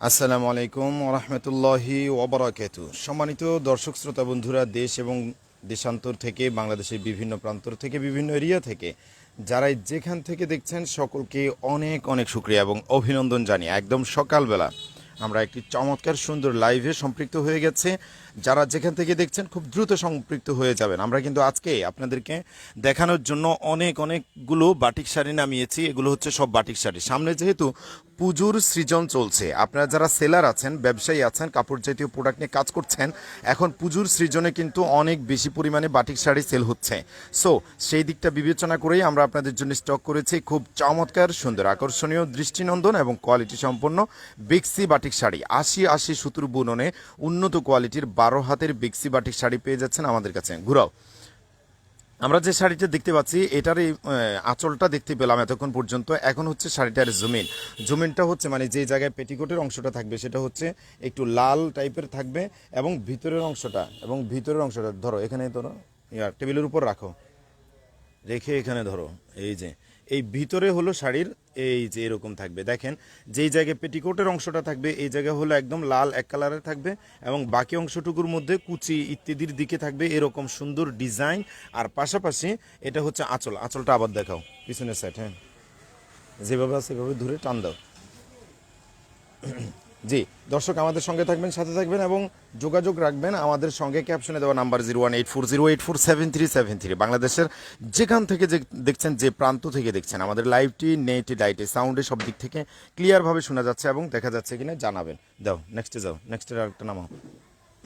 আসসালামু আলাইকুম রহমতুল্লাহি ওবরাকাতু। সম্মানিত দর্শক, শ্রোতা বন্ধুরা, দেশ এবং দেশান্তর থেকে, বাংলাদেশের বিভিন্ন প্রান্তর থেকে, বিভিন্ন এরিয়া থেকে, যারাই যেখান থেকে দেখছেন, সকলকে অনেক অনেক শুক্রিয়া এবং অভিনন্দন জানিয়ে একদম সকালবেলা আমরা একটি চমৎকার সুন্দর লাইভে সম্পৃক্ত হয়ে গেছে। যারা যেখান থেকে দেখছেন খুব দ্রুত সম্পৃক্ত হয়ে যাবেন। আমরা কিন্তু আজকে আপনাদেরকে দেখানোর জন্য অনেক, অনেকগুলো বাটিক শাড়ি নামিয়েছি। এগুলো হচ্ছে সব বাটিক শাড়ি। সামনে যেহেতু পুজোর সৃজন চলছে, আপনারা যারা সেলার আছেন, ব্যবসায়ী আছেন, কাপড় জাতীয় প্রোডাক্ট নিয়ে কাজ করছেন, এখন পুজোর সৃজনে কিন্তু অনেক বেশি পরিমাণে বাটিক শাড়ি সেল হচ্ছে। সো সেই দিকটা বিবেচনা করেই আমরা আপনাদের জন্য স্টক করেছি। খুব চমৎকার, সুন্দর, আকর্ষণীয়, দৃষ্টিনন্দন এবং কোয়ালিটি সম্পন্ন বিক্সি বাটিক শাড়ি। আশি আশি সুতুর বুননে উন্নত কোয়ালিটির বারো হাতের বিক্সি বাটিক শাড়ি পেয়ে যাচ্ছেন আমাদের কাছে। ঘুরাও। আমরা যে শাড়িটা দেখতে পাচ্ছি, এটার এই আঁচলটা দেখতে পেলাম এতক্ষণ পর্যন্ত। এখন হচ্ছে শাড়িটার জুমিন। জুমিনটা হচ্ছে মানে যে জায়গায় পেটিকোটের অংশটা থাকবে, সেটা হচ্ছে একটু লাল টাইপের থাকবে এবং ভিতরের অংশটা, এবং ভিতরের অংশটা, ধরো, এখানে ধরো টেবিলের উপর রাখো। রেখে এখানে ধরো, এই যে, এই ভিতরে হলো শাড়ির, এই যে এরকম থাকবে। দেখেন, যেই জায়গায় পেটিকোটের অংশটা থাকবে, এই জায়গা হলো একদম লাল এক কালারের থাকবে এবং বাকি অংশটুকুর মধ্যে কুচি ইত্যাদির দিকে থাকবে এরকম সুন্দর ডিজাইন। আর পাশাপাশি এটা হচ্ছে আঁচল। আঁচলটা আবার দেখাও, পিছনের সাইড হ্যাঁ। যেভাবে আছে সেভাবে ধরে টান দাও। জি, দর্শক আমাদের সঙ্গে থাকবেন, সাথে থাকবেন এবং যোগাযোগ রাখবেন আমাদের সঙ্গে। ক্যাপশনে দেওয়া number zero one eight four zero eight four seven three seven three. বাংলাদেশের যেখান থেকে যে দেখছেন, যে প্রান্ত থেকে দেখছেন, আমাদের লাইভটি নেটে লাইটে সাউন্ডে সব দিক থেকে ক্লিয়ারভাবে শোনা যাচ্ছে এবং দেখা যাচ্ছে কিনা জানাবেন। দাও নেক্সটে যাও নেক্সটের আরেকটা নামাও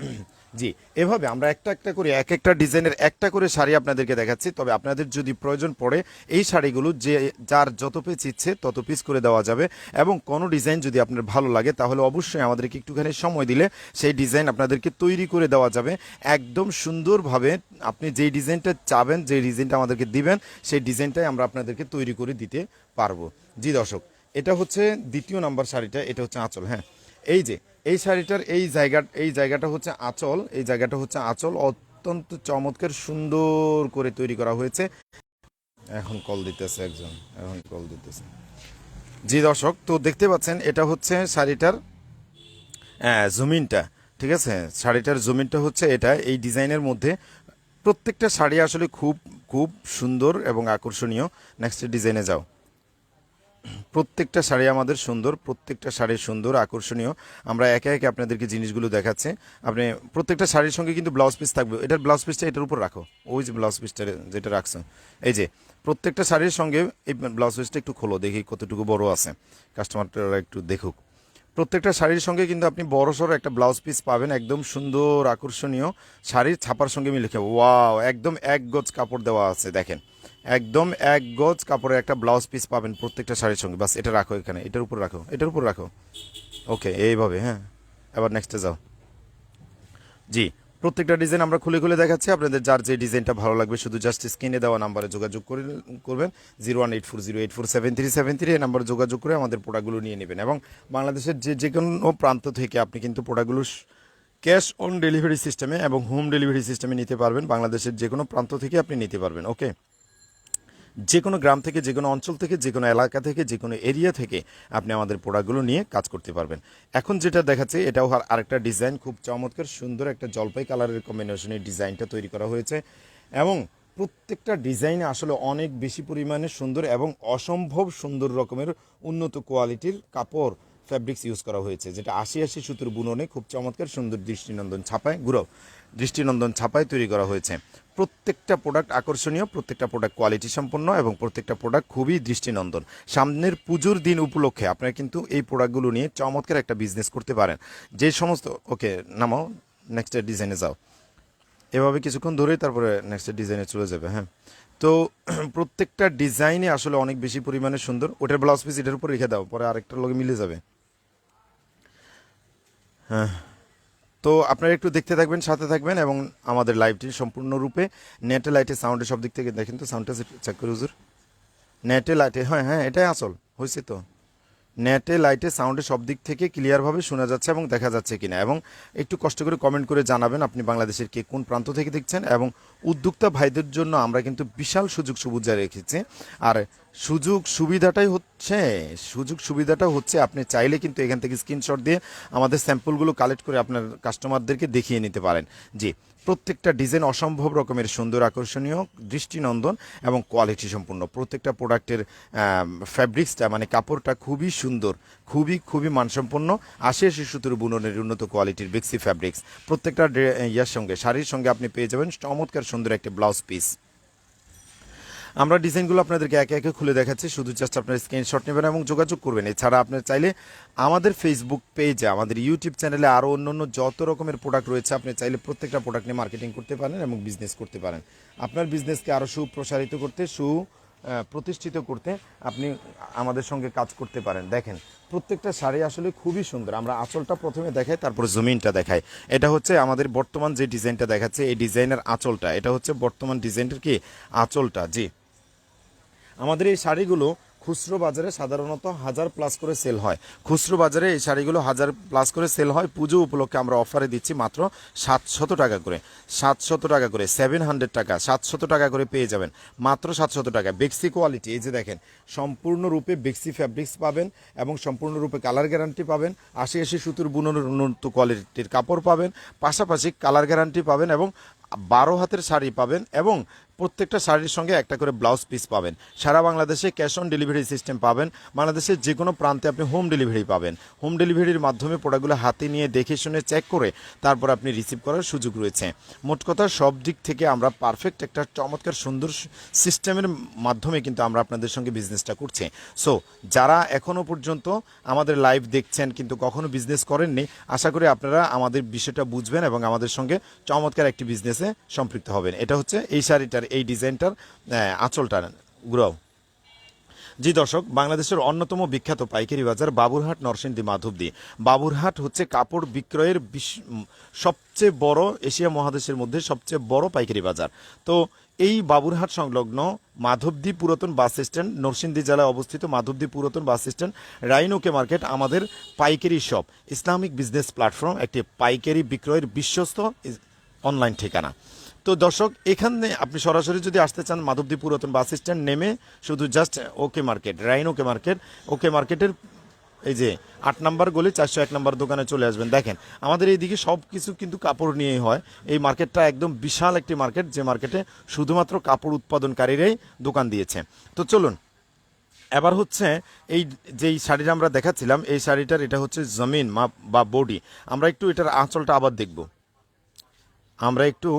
জি, এভাবে আমরা একটা একটা করে, এক একটা ডিজাইনের একটা করে শাড়ি আপনাদেরকে দেখাচ্ছি। তবে আপনাদের যদি প্রয়োজন পড়ে, এই শাড়িগুলো যে, যার যত পিস ইচ্ছে তত পিস করে দেওয়া যাবে। এবং কোনো ডিজাইন যদি আপনার ভালো লাগে, তাহলে অবশ্যই আমাদেরকে একটুখানি সময় দিলে সেই ডিজাইন আপনাদেরকে তৈরি করে দেওয়া যাবে। একদম সুন্দরভাবে আপনি যেই ডিজাইনটা চাবেন, যে ডিজাইনটা আমাদেরকে দিবেন, সেই ডিজাইনটাই আমরা আপনাদেরকে তৈরি করে দিতে পারব। জি দর্শক, এটা হচ্ছে দ্বিতীয় নাম্বার শাড়িটা, এটা হচ্ছে আঁচল হ্যাঁ। এই যে এই শাড়িটার এই জায়গা, এই জায়গাটা হচ্ছে আঁচল। এই জায়গাটা হচ্ছে আঁচল। অত্যন্ত চমৎকার, সুন্দর করে তৈরি করা হয়েছে। এখন কল দিতেছে একজন, এখন কল দিতেছে। জি দর্শক, তো দেখতে পাচ্ছেন, এটা হচ্ছে শাড়িটার হ্যাঁ জমিনটা, ঠিক আছে? শাড়িটার জমিনটা হচ্ছে এটা। এই ডিজাইনের মধ্যে প্রত্যেকটা শাড়ি আসলে খুব খুব সুন্দর এবং আকর্ষণীয়। নেক্সট ডিজাইনে যাও। প্রত্যেকটা শাড়ি আমাদের সুন্দর, প্রত্যেকটা শাড়ি সুন্দর, আকর্ষণীয়। আমরা একে একে আপনাদেরকে জিনিসগুলো দেখাচ্ছে। আপনি প্রত্যেকটা শাড়ির সঙ্গে কিন্তু ব্লাউজ পিস থাকবে। এটার ব্লাউজ পিসটা এটার উপর রাখো। ওই যে ব্লাউজ পিসটা যেটা রাখছো। এই যে, প্রত্যেকটা শাড়ির সঙ্গে এই ব্লাউজ পিসটা একটু খোলো, দেখি কতটুকু বড় আছে। কাস্টমাররা একটু দেখুক। প্রত্যেকটা শাড়ির সঙ্গে কিন্তু আপনি বড় সড়ো একটা ব্লাউজ পিস পাবেন, একদম সুন্দর, আকর্ষণীয় শাড়ির ছাপার সঙ্গে মিলে ওয়াও, একদম এক গজ কাপড় দেওয়া আছে, দেখেন। একদম এক গজ কাপড়ের একটা ব্লাউজ পিস পাবেন প্রত্যেকটা শাড়ির সঙ্গে। বাস, এটা রাখো এখানে। এটার উপর রাখো, এটার উপর রাখো। ওকে, এইভাবে হ্যাঁ। এবার নেক্সটে যাও। জি, প্রত্যেকটা ডিজাইন আমরা খুলে খুলে দেখাচ্ছি। আপনাদের যার যে ডিজাইনটা ভালো লাগবে, শুধু জাস্ট স্ক্রিনে দেওয়া নাম্বারে যোগাযোগ করে করবেন। Zero one eight four zero eight four seven three seven three এই নাম্বারে যোগাযোগ করে আমাদের প্রোডাক্টগুলো নিয়ে নেবেন। এবং বাংলাদেশের যে যে কোনো প্রান্ত থেকে আপনি কিন্তু প্রোডাক্টগুলো ক্যাশ অন ডেলিভারি সিস্টেমে এবং হোম ডেলিভারি সিস্টেমে নিতে পারবেন। বাংলাদেশের যে কোনো প্রান্ত থেকে আপনি নিতে পারবেন। ওকে? যে কোনো গ্রাম থেকে যে কোনো অঞ্চল থেকে যে কোনো এলাকা থেকে যে কোনো এরিয়া থেকে আপনি আমাদের প্রোডাক্টগুলো নিয়ে কাজ করতে পারবেন। এখন যেটা দেখাচ্ছে, এটাও আর- আরেকটা ডিজাইন, খুব চমৎকার, সুন্দর একটা জলপাই কালারের কম্বিনেশনের ডিজাইনটা তৈরি করা হয়েছে। এবং প্রত্যেকটা ডিজাইনে আসলে অনেক বেশি পরিমাণে সুন্দর এবং অসম্ভব সুন্দর রকমের উন্নত কোয়ালিটির কাপড় ফ্যাব্রিক্স ইউজ করা হয়েছে, যেটা আশি আশি সুতোর বুননে খুব চমৎকার, সুন্দর দৃষ্টিনন্দন ছাপায়, গুঁড়ো। দৃষ্টিনন্দন ছাপায় তৈরি করা হয়েছে। প্রত্যেকটা প্রোডাক্ট আকর্ষণীয়, প্রত্যেকটা প্রোডাক্ট কোয়ালিটি সম্পন্ন এবং প্রত্যেকটা প্রোডাক্ট খুবই দৃষ্টিনন্দন। সামনের পুজোর দিন উপলক্ষে আপনারা কিন্তু এই প্রোডাক্টগুলো নিয়ে চমৎকার একটা বিজনেস করতে পারেন। যে সমস্ত, ওকে, নামাও নেক্সট ডিজাইনে যাও। এভাবে কিছুক্ষণ ধরেই তারপরে নেক্সট ডিজাইনে চলে যাবে হ্যাঁ। তো প্রত্যেকটা ডিজাইনে আসলে অনেক বেশি পরিমাণে সুন্দর। ওটার ব্লাউজ পিস এটার উপর রেখে দাও, পরে আরেকটার লগে মিলে যাবে। হ্যাঁ। তো আপনারা একটু দেখতে থাকবেন, সাথে থাকবেন এবং আমাদের লাইভটি সম্পূর্ণরূপে নেটে লাইটে সাউন্ডে সব দিক থেকে দেখেন তো সাউন্ডটা চেক করে হুজুর। নেটে লাইটে হ্যাঁ হ্যাঁ এটাই আসল, হয়েছে তো। নেটে লাইটে সাউন্ডে সব দিক থেকে ক্লিয়ারভাবে শোনা যাচ্ছে এবং দেখা যাচ্ছে কিনা এবং একটু কষ্ট করে কমেন্ট করে জানাবেন আপনি বাংলাদেশের কে কোন প্রান্ত থেকে দেখছেন এবং উদ্যোক্তা ভাইদের জন্য আমরা কিন্তু বিশাল সুযোগ সুবিধা রেখেছি। আর সুযোগ সুবিধাটাই হচ্ছে, সুযোগ সুবিধাটা হচ্ছে আপনি চাইলে কিন্তু এখান থেকে স্ক্রিনশট দিয়ে আমাদের স্যাম্পলগুলো কালেক্ট করে আপনার কাস্টমারদেরকে দেখিয়ে নিতে পারেন। জি, প্রত্যেকটা ডিজাইন অসম্ভব রকমের, সুন্দর, আকর্ষণীয়, দৃষ্টিনন্দন এবং কোয়ালিটি সম্পূর্ণ। প্রত্যেকটা প্রোডাক্টের ফ্যাব্রিক্সটা মানে কাপড়টা খুবই সুন্দর, খুবই খুবই মানসম্পন্ন। আশি আশি সুতোর বুননের উন্নত কোয়ালিটির বেক্সি ফ্যাব্রিক্স প্রত্যেকটা ইয়ার সঙ্গে, শাড়ির সঙ্গে আপনি পেয়ে যাবেন চমৎকার সুন্দর একটা ব্লাউজ পিস আমরা ডিজাইনগুলো আপনাদেরকে একে একে খুলে দেখাচ্ছি। শুধু জাস্ট আপনার স্ক্রিনশট নেবেন এবং যোগাযোগ করবেন। এছাড়া আপনার চাইলে আমাদের ফেসবুক পেজে আমাদের ইউটিউব চ্যানেলে আরও অন্য অন্য যত রকমের প্রোডাক্ট রয়েছে, আপনি চাইলে প্রত্যেকটা প্রোডাক্ট নিয়ে মার্কেটিং করতে পারেন এবং বিজনেস করতে পারেন। আপনার বিজনেসকে আরও সুপ্রসারিত করতে, সু প্রতিষ্ঠিত করতে আপনি আমাদের সঙ্গে কাজ করতে পারেন। দেখেন, প্রত্যেকটা শাড়ি আসলে খুবই সুন্দর। আমরা আঁচলটা প্রথমে দেখাই, তারপর জমিনটা দেখাই। এটা হচ্ছে আমাদের বর্তমান যে ডিজাইনটা দেখাচ্ছে, এই ডিজাইনের আঁচলটা। এটা হচ্ছে বর্তমান ডিজাইনটার কি? আঁচলটা, জি। আমাদের এই শাড়িগুলো খুচরো বাজারে সাধারণত হাজার প্লাস করে সেল হয়। খুচরো বাজারে এই শাড়িগুলো হাজার প্লাস করে সেল হয়। পুজো উপলক্ষে আমরা অফারে দিচ্ছি মাত্র সাতশত টাকা করে। সাতশত টাকা করে সেভেন হান্ড্রেড টাকা, সাতশত টাকা করে পেয়ে যাবেন। মাত্র সাতশত টাকা বেক্সি কোয়ালিটি এই যে দেখেন, সম্পূর্ণরূপে বেক্সি ফ্যাব্রিক্স পাবেন এবং সম্পূর্ণরূপে কালার গ্যারান্টি পাবেন। আশি আশি সুতোর বুননের উন্নত কোয়ালিটির কাপড় পাবেন। পাশাপাশি কালার গ্যারান্টি পাবেন এবং বারো হাতের শাড়ি পাবেন এবং প্রত্যেকটা শাড়ির সঙ্গে একটা করে ব্লাউজ পিস পাবেন। সারা বাংলাদেশে ক্যাশ অন ডেলিভারি সিস্টেম পাবেন। বাংলাদেশের যে কোনো প্রান্তে আপনি হোম ডেলিভারি পাবেন। হোম ডেলিভারির মাধ্যমে প্রোডাক্টগুলো হাতে নিয়ে দেখে শুনে চেক করে তারপর আপনি রিসিভ করার সুযোগ রয়েছে। মোট কথা সব দিক থেকে আমরা পারফেক্ট একটা চমৎকার সুন্দর সিস্টেমের মাধ্যমে কিন্তু আমরা আপনাদের সঙ্গে বিজনেসটা করছি। সো যারা এখনও পর্যন্ত আমাদের লাইভ দেখছেন কিন্তু কখনো বিজনেস করেননি, আশা করি আপনারা আমাদের বিষয়টা বুঝবেন এবং আমাদের সঙ্গে চমৎকার একটি বিজনেসে সম্পৃক্ত হবেন। এটা হচ্ছে এই শাড়িটার এই ডিজাইনটার আঁচলটা গুড়াও জি দর্শক, বাংলাদেশের অন্যতম বিখ্যাত পাইকারি বাজার বাবুরহাট নরসিংদী মাধবদী। বাবুরহাট হচ্ছে কাপড় বিক্রয়ের সবচেয়ে বড় এশিয়া মহাদেশের মধ্যে সবচেয়ে বড় পাইকারি বাজার। তো এই বাবুরহাট সংলগ্ন মাধবদী পুরাতন বাস স্ট্যান্ড, নরসিংদী জেলায় অবস্থিত মাধবদী পুরাতন বাস স্ট্যান্ড, রাইনোকে মার্কেট আমাদের পাইকারি শপ। ইসলামিক বিজনেস প্ল্যাটফর্ম, একটি পাইকারি বিক্রয়ের বিশ্বস্ত অনলাইন ঠিকানা। তো দর্শক, এখানে আপনি সরাসরি যদি আসতে চান মাধবদী পুরাতন বাস স্ট্যান্ড নেমে, শুধু জাস্ট ওকে মার্কেট রাইন ওকে মার্কেট ওকে মার্কেটের এই যে আট নাম্বার গলি, চারশো এক নাম্বার দোকানে চলে আসবেন। দেখেন, আমাদের এইদিকে সব কিছু কিন্তু কাপড় নিয়েই হয়। এই মার্কেটটা একদম বিশাল একটি মার্কেট, যে মার্কেটে শুধুমাত্র কাপড় উৎপাদনকারীরাই দোকান দিয়েছে। তো চলুন, এবার হচ্ছে এই যেই শাড়িটা আমরা দেখাচ্ছিলাম, এই শাড়িটার এটা হচ্ছে জমিন বা বডি। আমরা একটু এটার আঁচলটা আবার দেখব। আমরা একটু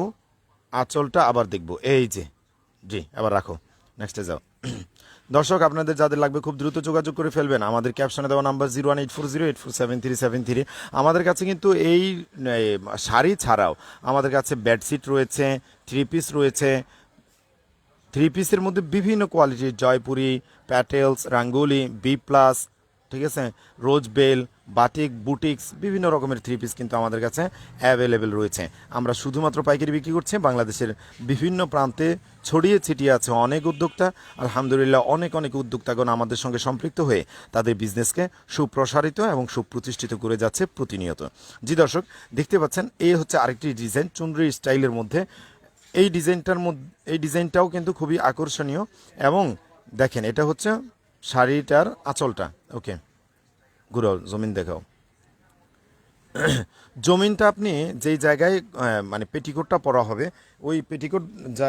আঁচলটা আবার দেখব। এই যে, জি, আবার রাখো। নেক্সটে যাও। দর্শক, আপনাদের যাদের লাগবে খুব দ্রুত যোগাযোগ করে ফেলবেন, আমাদের ক্যাপশনে দেওয়া number zero one eight four zero eight four seven three seven three আমাদের কাছে কিন্তু এই শাড়ি ছাড়াও আমাদের কাছে বেডশিট রয়েছে থ্রি পিস রয়েছে। থ্রি পিসের মধ্যে বিভিন্ন কোয়ালিটির জয়পুরি প্যাটেলস রাঙ্গুলি বি প্লাস ঠিক আছে? রোজ বেল, বাটিক, বুটিক্স, বিভিন্ন রকমের থ্রি পিস কিন্তু আমাদের কাছে অ্যাভেলেবেল রয়েছে। আমরা শুধুমাত্র পাইকারি বিক্রি করছি, বাংলাদেশের বিভিন্ন প্রান্তে ছড়িয়ে ছিটিয়ে আছে অনেক উদ্যোক্তা। আলহামদুলিল্লাহ, অনেক অনেক উদ্যোক্তাগণ আমাদের সঙ্গে সম্পৃক্ত হয়ে তাদের বিজনেসকে সুপ্রসারিত এবং সুপ্রতিষ্ঠিত করে যাচ্ছে প্রতিনিয়ত। জি দর্শক, দেখতে পাচ্ছেন এই হচ্ছে আরেকটি ডিজাইন চুনরি স্টাইলের মধ্যে। এই ডিজাইনটার মধ্যে, এই ডিজাইনটাও কিন্তু খুবই আকর্ষণীয় এবং দেখেন, এটা হচ্ছে শাড়িটার আঁচলটা। ওকে ঘুরাও, জমিন দেখাও। জমিনটা আপনি যেই জায়গায় মানে পেটিকোটটা পরা হবে, ওই পেটিকোট যা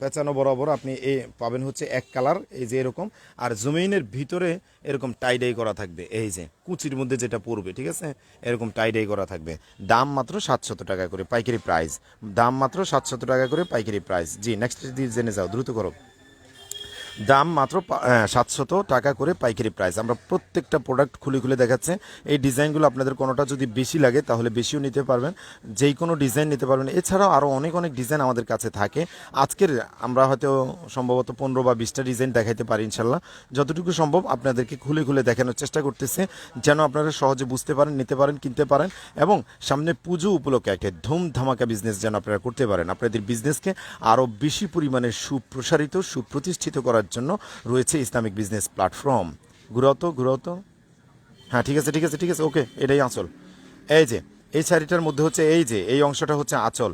পেঁচানো বরাবর আপনি এ পাবেন হচ্ছে এক কালার, এই যে এরকম, আর জমিনের ভিতরে এরকম টাইডাই করা থাকবে, এই যে কুচির মধ্যে যেটা পড়বে ঠিক আছে? এরকম টাইডাই করা থাকবে। দাম মাত্র সাতশত টাকা করে, পাইকারি প্রাইস দাম মাত্র সাতশত টাকা করে পাইকারি প্রাইস জি নেক্সট দিয়ে জেনে যাও, দ্রুত করো। দাম মাত্র সাতশত টাকা করে পাইকারি প্রাইস আমরা প্রত্যেকটা প্রোডাক্ট খুলে খুলে দেখাচ্ছে। এই ডিজাইনগুলো আপনাদের কোনোটা যদি বেশি লাগে, তাহলে বেশিও নিতে পারবেন। যেই কোনো ডিজাইন নিতে পারবেন। এছাড়াও আরও অনেক অনেক ডিজাইন আমাদের কাছে থাকে। আজকের আমরা হয়তো সম্ভবত পনেরো বা বিশটা ডিজাইন দেখাইতে পারি ইনশাল্লাহ। যতটুকু সম্ভব আপনাদেরকে খুলে খুলে দেখানোর চেষ্টা করতেছে, যেন আপনারা সহজে বুঝতে পারেন, নিতে পারেন, কিনতে পারেন, এবং সামনে পুজো উপলক্ষে একটা ধুম ধামাকা বিজনেস যেন আপনারা করতে পারেন। আপনাদের বিজনেসকে আরও বেশি পরিমাণে সুপ্রসারিত, সুপ্রতিষ্ঠিত করার জন্য রয়েছে ইসলামিক বিজনেস প্ল্যাটফর্ম। ঘুরাও তো হ্যাঁ ঠিক আছে ঠিক আছে ঠিক আছে, ওকে, এটাই আঁচল। এই যে, এই শাড়িটার মধ্যে হচ্ছে এই যে, এই অংশটা হচ্ছে আঁচল।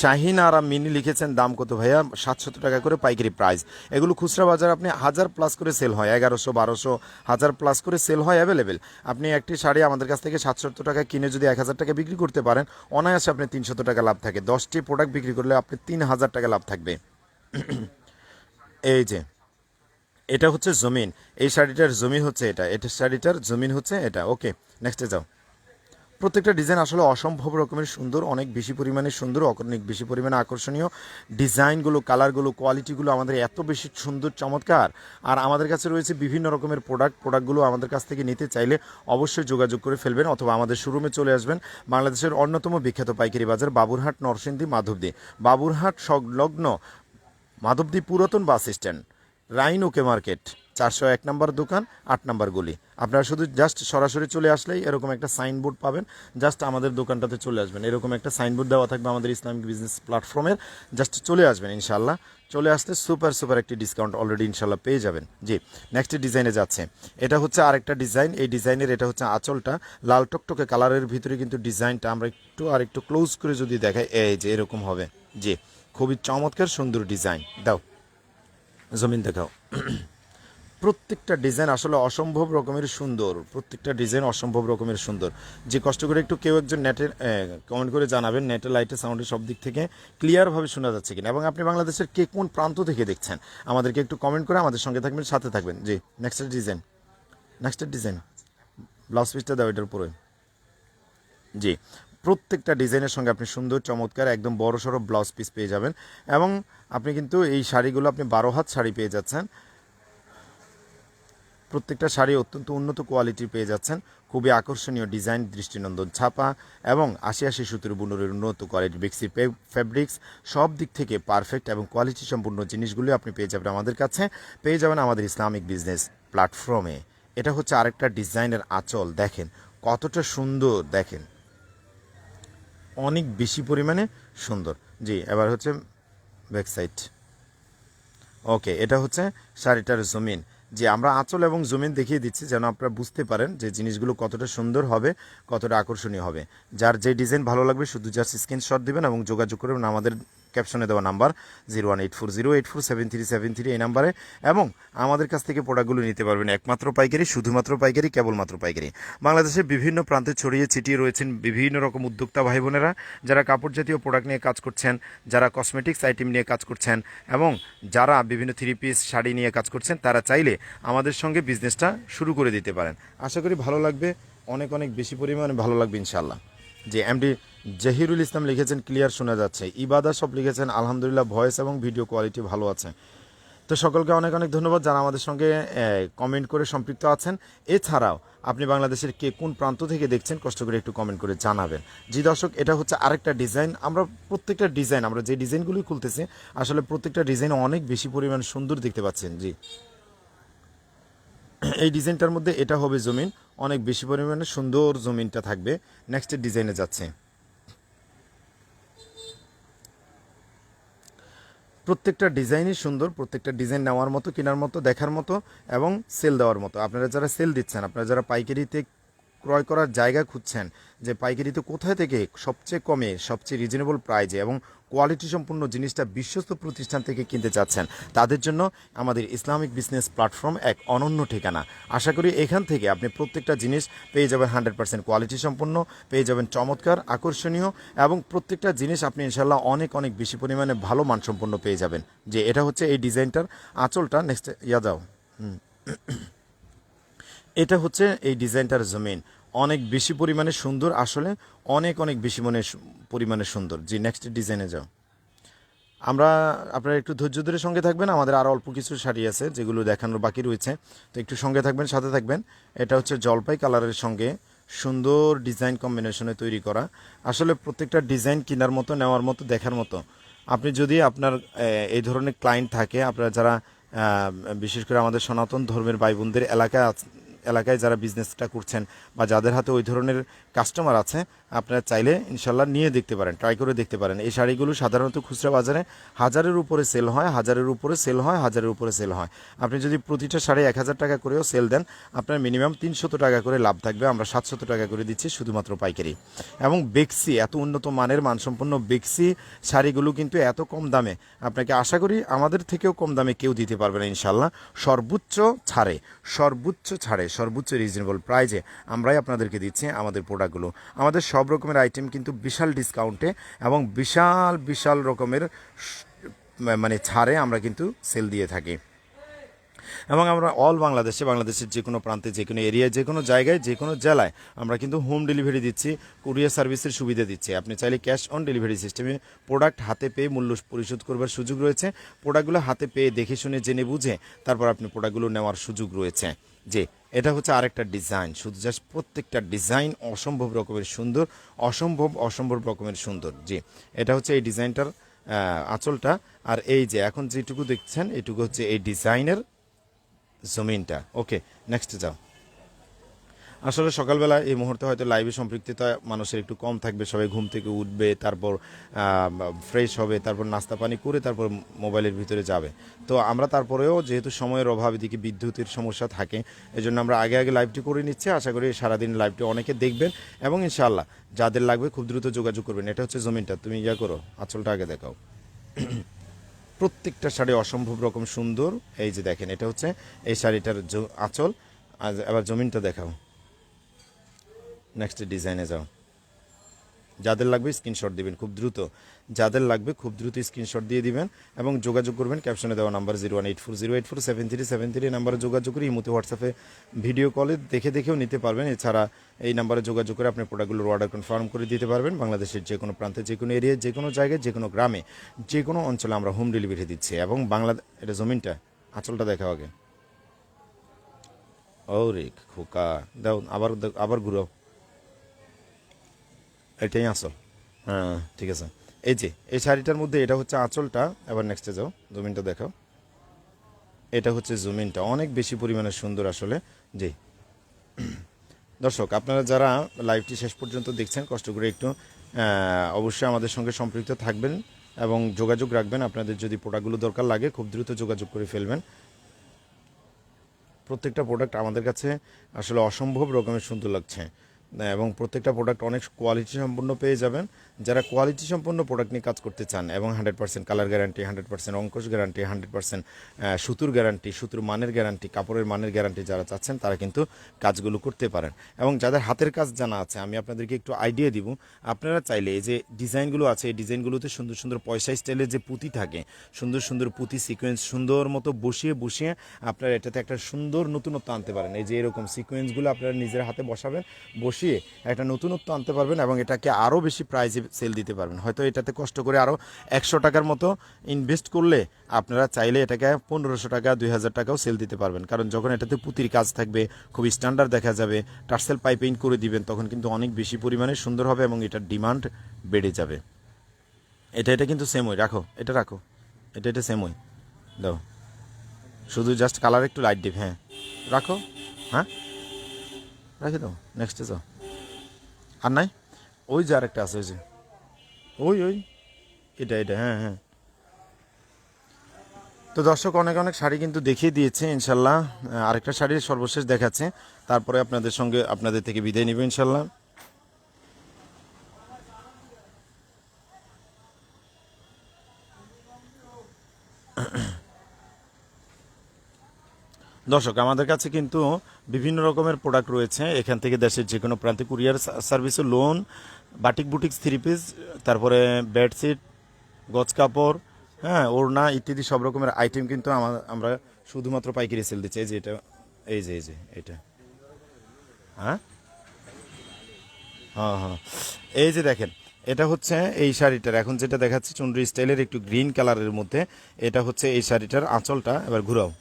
শাহিন আর মিনি লিখেছেন দাম কত ভাইয়া? সাতশত টাকা করে পাইকারি প্রাইস। এগুলো খুচরা বাজার আপনি হাজার প্লাস করে সেল হয়, এগারোশো, বারোশো, হাজার প্লাস করে সেল হয় অ্যাভেলেবেল আপনি একটি শাড়ি আমাদের কাছ থেকে সাতশত টাকা কিনে যদি এক হাজার টাকা বিক্রি করতে পারেন, অনায়াসে আপনি তিনশত টাকা লাভ থাকে। দশটি প্রোডাক্ট বিক্রি করলে আপনি তিন হাজার টাকা লাভ থাকবে। এই যে, এটা হচ্ছে জমিন। এই শাড়িটার জমিন হচ্ছে এটা। এটা শাড়িটার জমিন হচ্ছে এটা। ওকে নেক্সটে যাও। প্রত্যেকটা ডিজাইন আসলে অসম্ভব রকমের সুন্দর, অনেক বেশি পরিমাণে সুন্দর, অনেক বেশি পরিমাণে আকর্ষণীয়। ডিজাইনগুলো, কালারগুলো, কোয়ালিটিগুলো আমাদের এত বেশি সুন্দর, চমৎকার। আর আমাদের কাছে রয়েছে বিভিন্ন রকমের প্রোডাক্ট। প্রোডাক্টগুলো আমাদের কাছ থেকে নিতে চাইলে অবশ্যই যোগাযোগ করে ফেলবেন অথবা আমাদের শোরুমে চলে আসবেন বাংলাদেশের অন্যতম বিখ্যাত পাইকারি বাজার বাবুরহাট নরসিংদী মাধবদী। বাবুরহাট সংলগ্ন মাধবদী পুরাতন বাস স্ট্যান্ড, রাইন ওকে মার্কেট, চারশো এক নম্বর দোকান, আট নম্বর গলি। আপনারা শুধু জাস্ট সরাসরি চলে আসলেই এরকম একটা সাইনবোর্ড পাবেন, জাস্ট আমাদের দোকানটাতে চলে আসবেন। এরকম একটা সাইনবোর্ড দেওয়া থাকবে আমাদের ইসলামিক বিজনেস প্ল্যাটফর্মের, জাস্ট চলে আসবেন ইনশাল্লাহ চলে আসলে সুপার সুপার একটি ডিসকাউন্ট অলরেডি ইনশাল্লাহ পেয়ে যাবেন। জি নেক্সট ডিজাইনে যাচ্ছে। এটা হচ্ছে আরেকটা ডিজাইন এই ডিজাইনের এটা হচ্ছে আঁচলটা। লাল টকটকে কালারের ভিতরে কিন্তু ডিজাইনটা আমরা একটু আর একটু ক্লোজ করে যদি দেখাই, এই যে এরকম হবে। জি খুবই চমৎকার, সুন্দর ডিজাইন। দাও, জমিন দেখাও। প্রত্যেকটা ডিজাইন আসলে অসম্ভব রকমের সুন্দর। প্রত্যেকটা ডিজাইন অসম্ভব রকমের সুন্দর। যে কষ্ট করে একটু কেউ একজন নেটের কমেন্ট করে জানাবেন, নেটের লাইটের সাউন্ডের সব দিক থেকে ক্লিয়ারভাবে শোনা যাচ্ছে কিনা। এবং আপনি বাংলাদেশের কে কোন প্রান্ত থেকে দেখছেন, আমাদেরকে একটু কমেন্ট করে আমাদের সঙ্গে থাকবেন, সাথে থাকবেন। জি নেক্সটের ডিজাইন নেক্সটের ডিজাইন ব্লাউজ পিসটা দাও, এটার উপরে। জি প্রত্যেকটা ডিজাইনের সঙ্গে আপনি সুন্দর, চমৎকার, একদম বড় সড়ো ব্লাউজ পিস পেয়ে যাবেন। এবং আপনি কিন্তু এই শাড়িগুলো আপনি বারো হাত শাড়ি পেয়ে যাচ্ছেন। প্রত্যেকটা শাড়ি অত্যন্ত উন্নত কোয়ালিটির পেয়ে যাচ্ছেন। খুবই আকর্ষণীয় ডিজাইন, দৃষ্টিনন্দন ছাপা এবং আশি আশি সুতির বুনরের উন্নত কোয়ালিটি বেক্সি ফেব্রিক্স সব দিক থেকে পারফেক্ট এবং কোয়ালিটি সম্পূর্ণ জিনিসগুলো আপনি পেয়ে যাবেন আমাদের কাছে। পেয়ে যাবেন আমাদের ইসলামিক বিজনেস প্ল্যাটফর্মে। এটা হচ্ছে আরেকটা ডিজাইনের আঁচল, দেখেন। কতটা সুন্দর, দেখেন। অনেক বেশি পরিমাণে সুন্দর। জি, এবার হচ্ছে ব্যাক সাইড ওকে, এটা হচ্ছে শাড়িটার জমিন। যে আমরা আঁচল এবং জমিন দেখিয়ে দিচ্ছি যেন আপনারা বুঝতে পারেন যে জিনিসগুলো কতটা সুন্দর হবে, কতটা আকর্ষণীয় হবে। যার যে ডিজাইন ভালো লাগবে, শুধু জাস্ট স্ক্রিনশট দেবেন এবং যোগাযোগ করবেন আমাদের ক্যাপশনে দেওয়া number zero one eight four zero eight four seven three seven three এই নাম্বারে। এবং আমাদের কাছ থেকে প্রোডাক্টগুলো নিতে পারবেন একমাত্র পাইকারি, শুধুমাত্র পাইকারি, কেবলমাত্র পাইকারি। বাংলাদেশের বিভিন্ন প্রান্তে ছড়িয়ে ছিটিয়ে রয়েছেন বিভিন্ন রকম উদ্যোক্তা ভাই বোনেরা যারা কাপড় জাতীয় প্রোডাক্ট নিয়ে কাজ করছেন, যারা কসমেটিক্স আইটেম নিয়ে কাজ করছেন, এবং যারা বিভিন্ন থ্রি পিস শাড়ি নিয়ে কাজ করছেন, তারা চাইলে আমাদের সঙ্গে বিজনেসটা শুরু করে দিতে পারেন। আশা করি ভালো লাগবে, অনেক অনেক বেশি পরিমাণে ভালো লাগবে ইনশাল্লাহ যে এমডি জহিরুল ইসলাম লিখেছেন, ক্লিয়ার শোনা যাচ্ছে। ইবাদা সব লিখেছেন, আলহামদুলিল্লাহ ভয়েস এবং ভিডিও কোয়ালিটি ভালো আছে। তো সকলকে অনেক অনেক ধন্যবাদ যারা আমাদের সঙ্গে কমেন্ট করে সম্পৃক্ত আছেন। এছাড়াও আপনি বাংলাদেশের কে কোন প্রান্ত থেকে দেখছেন, কষ্ট করে একটু কমেন্ট করে জানাবেন। জি দর্শক, এটা হচ্ছে আরেকটা ডিজাইন। আমরা প্রত্যেকটা ডিজাইন, আমরা যে ডিজাইনগুলি খুলতেছি, আসলে প্রত্যেকটা ডিজাইন অনেক বেশি পরিমাণ সুন্দর দেখতে পাচ্ছেন। জি। এই ডিজাইনটার মধ্যে এটা হবে জমিন। অনেক বেশি পরিমাণে সুন্দর জমিনটা থাকবে। নেক্সটের ডিজাইনে যাচ্ছে। প্রত্যেকটা ডিজাইনই সুন্দর, প্রত্যেকটা ডিজাইন নেওয়ার মতো, কেনার মতো, দেখার মতো এবং সেল দেওয়ার মতো। আপনারা যারা সেল দিচ্ছেন, আপনারা যারা পাইকারিতে ক্রয় করার জায়গা খুঁজছেন যে পাইকারিতে কোথায় থেকে সবচেয়ে কমে, সবচেয়ে রিজনেবল প্রাইজে এবং কোয়ালিটি সম্পূর্ণ জিনিসটা বিশ্বস্ত প্রতিষ্ঠান থেকে কিনতে চাচ্ছেন। তাদের জন্য আমাদের ইসলামিক বিজনেস প্ল্যাটফর্ম এক অনন্য ঠিকানা। আশা করি এখান থেকে আপনি প্রত্যেকটা জিনিস পেয়ে যাবেন হান্ড্রেড পার্সেন্ট কোয়ালিটি সম্পন্ন পেয়ে যাবেন চমৎকার, আকর্ষণীয় এবং প্রত্যেকটা জিনিস আপনি ইনশাল্লাহ অনেক অনেক বেশি পরিমাণে ভালো মানসম্পন্ন পেয়ে যাবেন। যে এটা হচ্ছে এই ডিজাইনটার আঁচলটা। নেক্সট ইয়া যাও হুম। এটা হচ্ছে এই ডিজাইনটার জমিন। অনেক বেশি পরিমাণে সুন্দর আসলে, অনেক অনেক বেশি মনে পরিমাণে সুন্দর। জি নেক্সট ডিজাইনে যাও। আমরা আপনারা একটু ধৈর্য ধরে সঙ্গে থাকবেন, আমাদের আরও অল্প কিছু শাড়ি আছে যেগুলো দেখানোর বাকি রয়েছে। তো একটু সঙ্গে থাকবেন, সাথে থাকবেন। এটা হচ্ছে জলপাই কালারের সঙ্গে সুন্দর ডিজাইন কম্বিনেশনে তৈরি করা। আসলে প্রত্যেকটা ডিজাইন কেনার মতো, নেওয়ার মতো, দেখার মতো। আপনি যদি আপনার এই ধরনের ক্লায়েন্ট থাকে, আপনারা যারা বিশেষ করে আমাদের সনাতন ধর্মের ভাই বোনদের এলাকায় এলাকায় যারা বিজনেসটা করছেন বা যাদের হাতে ওই ধরনের কাস্টমার আছে, আপনারা চাইলে ইনশাল্লাহ নিয়ে দেখতে পারেন ট্রাই করে দেখতে পারেন। এই শাড়িগুলো সাধারণত খুচরা বাজারে হাজারের উপরে সেল হয়, হাজারের উপরে সেল হয়, হাজারের উপরে সেল হয়। আপনি যদি প্রতিটা শাড়ি এক হাজার টাকা করেও সেল দেন, আপনার মিনিমাম তিনশত টাকা করে লাভ থাকবে, আমরা সাতশত টাকা করে দিচ্ছি শুধুমাত্র পাইকারি। এবং বেক্সি এত উন্নত মানের, মানসম্পন্ন বেক্সি শাড়িগুলো কিন্তু এত কম দামে, আপনাকে আশা করি আমাদের থেকেও কম দামে কেউ দিতে পারবে না ইনশাল্লাহ। সর্বোচ্চ ছাড়ে সর্বোচ্চ ছাড়ে সর্বোচ্চ রিজনেবল প্রাইজে আমরাই আপনাদেরকে দিচ্ছি আমাদের প্রোডাক্টগুলো আমাদের সব রকমের আইটেম কিন্তু বিশাল ডিসকাউন্টে এবং বিশাল বিশাল রকমের মানে ছাড়ে আমরা কিন্তু সেল দিয়ে থাকি। এবং আমরা অল বাংলাদেশে, বাংলাদেশের যে কোনো প্রান্তে, যে কোনো এরিয়ায় যে কোনো জায়গায়, যে কোনো জেলায় আমরা কিন্তু হোম ডেলিভারি দিচ্ছি কুরিয়ার সার্ভিসের সুবিধা দিচ্ছি। আপনি চাইলে ক্যাশ অন ডেলিভারি সিস্টেমে প্রোডাক্ট হাতে পেয়ে মূল্য পরিশোধ করবার সুযোগ রয়েছে। প্রোডাক্টগুলো হাতে পেয়ে দেখে শুনে, জেনে বুঝে তারপর আপনি প্রোডাক্টগুলো নেওয়ার সুযোগ রয়েছে। যে এটা হচ্ছে আরেকটা ডিজাইন, শুধু জাস্ট প্রত্যেকটা ডিজাইন অসম্ভব রকমের সুন্দর, অসম্ভব অসম্ভব রকমের সুন্দর। জি, এটা হচ্ছে এই ডিজাইনটার আঁচলটা। আর এই যে এখন যেটুকু দেখছেন, এটুকু হচ্ছে এই ডিজাইনের জমিনটা। ওকে নেক্সট যাও। আসলে সকালবেলা এই মুহূর্তে হয়তো লাইভে সম্পৃক্ততা মানুষের একটু কম থাকবে, সবাই ঘুম থেকে উঠবে, তারপর ফ্রেশ হবে, তারপর নাস্তা পানি করে তারপর মোবাইলের ভিতরে যাবে। তো আমরা তারপরেও যেহেতু সময়ের অভাব, এদিকে বিদ্যুতের সমস্যা থাকে এই জন্য আমরা আগে আগে লাইভটি করে নিচ্ছি। আশা করি সারাদিন লাইভটি অনেকে দেখবেন এবং ইনশাআল্লাহ যাদের লাগবে খুব দ্রুত যোগাযোগ করবেন। এটা হচ্ছে জমিনটা, তুমি ইয়া করো, আঁচলটা আগে দেখাও। প্রত্যেকটা শাড়ি অসম্ভব রকম সুন্দর। এই যে দেখেন, এটা হচ্ছে এই শাড়িটার আঁচল। আর এবার জমিনটা দেখাও। নেক্সট ডিজাইনে যাও। যাদের লাগবে স্ক্রিনশট দিবেন, খুব দ্রুত। যাদের লাগবে, খুব দ্রুত স্ক্রিনশট দিয়ে দিবেন এবং যোগাযোগ করবেন। ক্যাপশনে দেওয়া number zero one eight four zero eight four seven three seven three নাম্বারে যোগাযোগ করে ইমুতে হোয়াটসঅ্যাপে ভিডিও কলে দেখে দেখেও নিতে পারবেন। এছাড়া এই নাম্বারে যোগাযোগ করে আপনি প্রোডাক্টগুলোর অর্ডার কনফার্ম করে দিতে পারবেন। বাংলাদেশের যে কোনো প্রান্তে, যে কোনো এরিয়ায় যে কোনো জায়গায়, যে কোনো গ্রামে, যে কোনো অঞ্চলে আমরা হোম ডেলিভারি দিচ্ছি এবং বাংলা এটা জমিনটা, আঁচলটা দেখা আগে। ও রে খোকা, দাও, আবার আবার ঘুরাও। এটাই আঁচল হ্যাঁ ঠিক আছে। এই যে, এই শাড়িটার মধ্যে এটা হচ্ছে আঁচলটা। এবার নেক্সটে যাও জমিনটা দেখাও। এটা হচ্ছে জমিনটা অনেক বেশি পরিমাণে সুন্দর আসলে। জি। দর্শক, আপনারা যারা লাইভটি শেষ পর্যন্ত দেখছেন, কষ্ট করে একটু অবশ্যই আমাদের সঙ্গে সম্পৃক্ত থাকবেন এবং যোগাযোগ রাখবেন। আপনাদের যদি প্রোডাক্টগুলো দরকার লাগে, খুব দ্রুত যোগাযোগ করে ফেলবেন। প্রত্যেকটা প্রোডাক্ট আমাদের কাছে আসলে অসম্ভব রকমের সুন্দর লাগছে। এবং প্রত্যেকটা প্রোডাক্ট অনেক কোয়ালিটি সম্পূর্ণ পেয়ে যাবেন। যারা কোয়ালিটি সম্পন্ন প্রোডাক্ট নিয়ে কাজ করতে চান এবং hundred percent colour guarantee hundred percent অঙ্কশ guarantee hundred percent সুতুর গ্যারান্টি সুতুর মানের গ্যারান্টি কাপড়ের মানের গ্যারান্টি যারা চাচ্ছেন, তারা কিন্তু কাজগুলো করতে পারেন। এবং যাদের হাতের কাজ জানা আছে, আমি আপনাদেরকে একটু আইডিয়া দিব। আপনারা চাইলে এই যে ডিজাইনগুলো আছে, এই ডিজাইনগুলোতে সুন্দর সুন্দর পয়সা স্টাইলের যে পুঁতি থাকে, সুন্দর সুন্দর পুঁতি সিকোয়েন্স সুন্দর মতো বসিয়ে বসিয়ে আপনারা এটাতে একটা সুন্দর নতুনত্ব আনতে পারেন। এই যে এরকম সিকোয়েন্সগুলো আপনারা নিজের হাতে বসাবেন, বসিয়ে একটা নতুনত্ব আনতে পারবেন এবং এটাকে আরও বেশি প্রাইজে সেল দিতে পারবেন। হয়তো এটাতে কষ্ট করে আরও একশো টাকার মতো ইনভেস্ট করলে আপনারা চাইলে এটাকে পনেরোশো টাকা, দুই হাজার টাকাও সেল দিতে পারবেন। কারণ যখন এটাতে পুঁতির কাজ থাকবে খুব স্ট্যান্ডার্ড দেখা যাবে, টার্সেল পাইপিং করে দিবেন, তখন কিন্তু অনেক বেশি পরিমাণে সুন্দর হবে এবং এটার ডিমান্ড বেড়ে যাবে। এটা এটা কিন্তু সেম ওই, রাখো, এটা রাখো, এটা এটা সেম ওই। দাও। শুধু জাস্ট কালার একটু লাইট দিবে হ্যাঁ। রাখো হ্যাঁ। রাখে দাও নেক্সটে যাও। আর নাই? ওই যে আরেকটা আছে, ওই যে। ওই ওই। এটা এটা হ্যাঁ হ্যাঁ। তো দর্শক, অনেক অনেক শাড়ি কিন্তু দেখিয়ে দিয়েছে, ইনশাল্লাহ। আরেকটা শাড়ি সর্বশেষ দেখাচ্ছে। তারপরে আপনাদের সঙ্গে আপনাদের থেকে বিদায় নিবে, ইনশাল্লাহ। দর্শক, আমাদের কাছে কিন্তু বিভিন্ন রকমের প্রোডাক্ট রয়েছে। এখান থেকে দেশের যে কোনো প্রান্তে কুরিয়ার সার্ভিসে lawn batik boutiques three piece তারপরে বেডশিট গজ কাপড় হ্যাঁ ওড়না ইত্যাদি সব রকমের আইটেম কিন্তু আমা- আমরা শুধুমাত্র পাইকারি সেল দিচ্ছি। এই যে এটা, এই যে এই যে, এটা। হ্যাঁ? হ্যাঁ হ্যাঁ। এই যে দেখেন, এটা হচ্ছে এই শাড়িটার। এখন যেটা দেখাচ্ছি, চুনরি স্টাইলের একটু গ্রিন কালারের মধ্যে, এটা হচ্ছে এই শাড়িটার আঁচলটা। এবার ঘুরাও।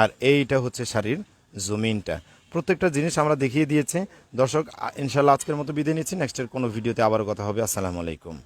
আর এইটা হচ্ছে শাড়ির জমিনটা। প্রত্যেকটা জিনিস আমরা দেখিয়ে দিয়েছে। দর্শক ইনশাল্লাহ আজকের মতো বিদায় নিচ্ছি। নেক্সটের কোনো ভিডিওতে আবার কথা হবে। আসসালামু আলাইকুম।